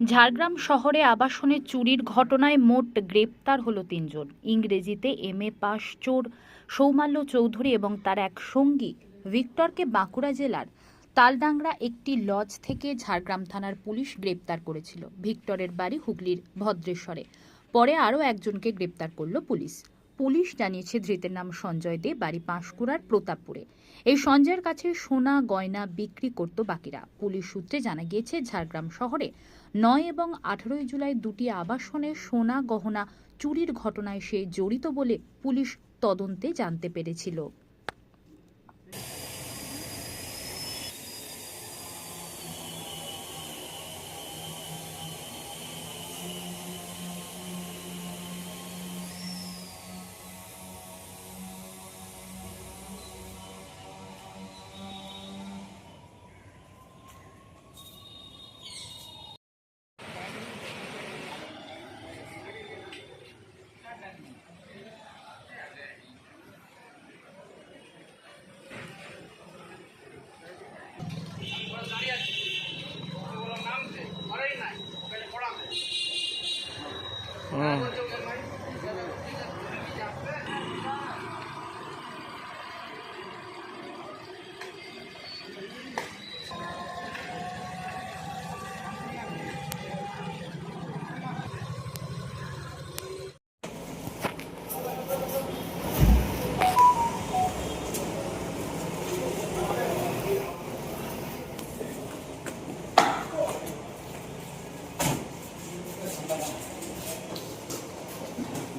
ঝাড়গ্রাম শহরে আবাসনে চুরির ঘটনায় মোট গ্রেপ্তার হলো তিনজন। ইংরেজিতে এম এ পাস চোর সৌমাল্য চৌধুরী এবং তার এক সঙ্গী ভিক্টরকে বাঁকুড়া জেলার তালডাংরা একটি লজ থেকে ঝাড়গ্রাম থানার পুলিশ গ্রেপ্তার করেছিল। ভিক্টরের বাড়ি হুগলির ভদ্রেশ্বরে। পরে আরও একজনকে গ্রেপ্তার করল পুলিশ। পুলিশ জানিয়েছে ধৃতের নাম সঞ্জয় দে, বাড়ি পাঁশকুড়ার প্রতাপপুরে। এই সঞ্জয়ের কাছে সোনা, গয়না বিক্রি করত বাকিরা। পুলিশ সূত্রে জানা গিয়েছে, ঝাড়গ্রাম শহরে নয় এবং আঠারোই জুলাই দুটি আবাসনে সোনা, গহনা চুরির ঘটনায় সে জড়িত বলে পুলিশ তদন্তে জানতে পেরেছিল।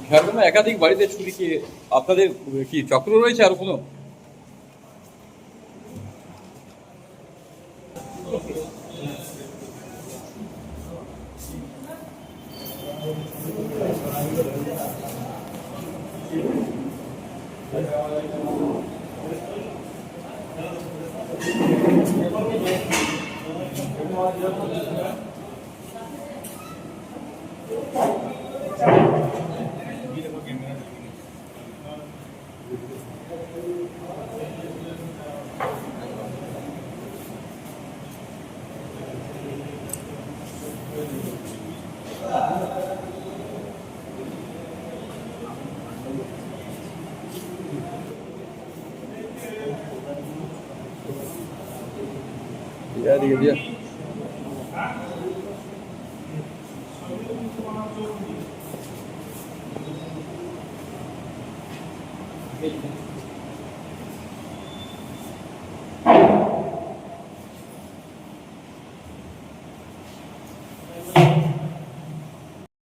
ঝাড়গ্রামে একাধিক বাড়িতে চুরি কি আপনাদের কি চক্র রয়েছে আর কোনো?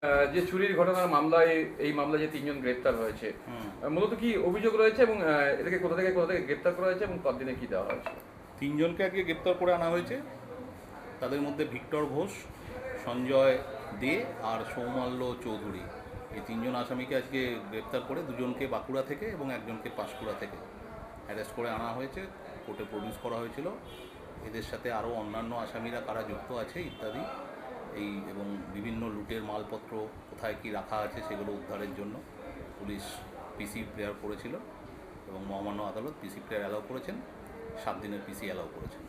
আহ, যে চুরির ঘটনার মামলায় এই মামলায় যে তিনজন গ্রেপ্তার হয়েছে মূলত কি অভিযোগ রয়েছে এবং এটাকে কোথা থেকে কোথা থেকে গ্রেপ্তার করা হয়েছে এবং কতদিনে কি দেওয়া হয়েছে? তিনজনকে আজকে গ্রেপ্তার করে আনা হয়েছে। তাদের মধ্যে ভিক্টর ঘোষ, সঞ্জয় দে আর সৌমাল্য চৌধুরী। এই তিনজন আসামিকে আজকে গ্রেপ্তার করে দুজনকে বাঁকুড়া থেকে এবং একজনকে পাঁশকুড়া থেকে অ্যারেস্ট করে আনা হয়েছে, কোর্টে প্রডিউস করা হয়েছিল। এদের সাথে আরও অন্যান্য আসামিরা কারা যুক্ত আছে ইত্যাদি, এই এবং বিভিন্ন লুটের মালপত্র কোথায় কি রাখা আছে সেগুলো উদ্ধারের জন্য পুলিশ পিসি প্রেয়ার করেছিল এবং মহামান্য আদালত পিসি প্রেয়ার অ্যালাউ করেছেন। সাত দিনের পিসি অ্যালাউ করেছেন।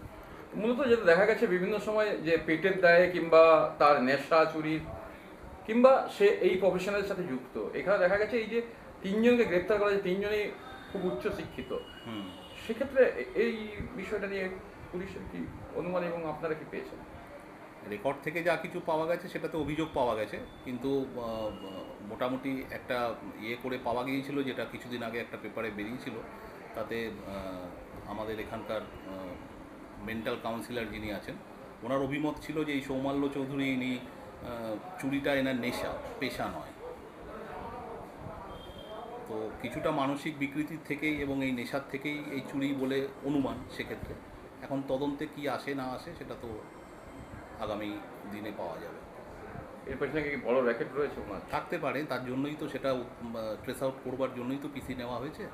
মূলত যেটা দেখা গেছে বিভিন্ন সময় যে পেটের দায়ে কিংবা তার নেশা চুরির কিংবা সে এই প্রফেশনের সাথে যুক্ত। এখানে দেখা গেছে এই যে তিনজনকে গ্রেপ্তার করা হয়েছে তিনজনই খুব উচ্চ শিক্ষিত। হুম। সেক্ষেত্রে এই বিষয়টা নিয়ে পুলিশের কি অনুমান এবং আপনারা কি পেয়েছেন? রেকর্ড থেকে যা কিছু পাওয়া গেছে সেটাতে অভিযোগ পাওয়া গেছে। কিন্তু মোটামুটি একটা ইয়ে করে পাওয়া গিয়েছিল যেটা কিছুদিন আগে একটা পেপারে বেরিয়েছিল। তাতে আমাদের এখানকার মেন্টাল কাউন্সিলর যিনি আছেন ওনার অভিমত ছিল যে এই সৌমাল্য চৌধুরী ইনি চুরিটা এনার নেশা পেশা নয়। তো কিছুটা মানসিক বিকৃতির থেকেই এবং এই নেশার থেকেই এই চুরি বলে অনুমান সেক্ষেত্রে। এখন তদন্তে কি আসে না আসে সেটা তো আগামী দিনে পাওয়া যাবে। এর পেছনে কি বড় র্যাকেট রয়েছে থাকতে পারে তার জন্যই তো সেটা ট্রেস আউট করবার জন্যই তো পিসি নেওয়া হয়েছে।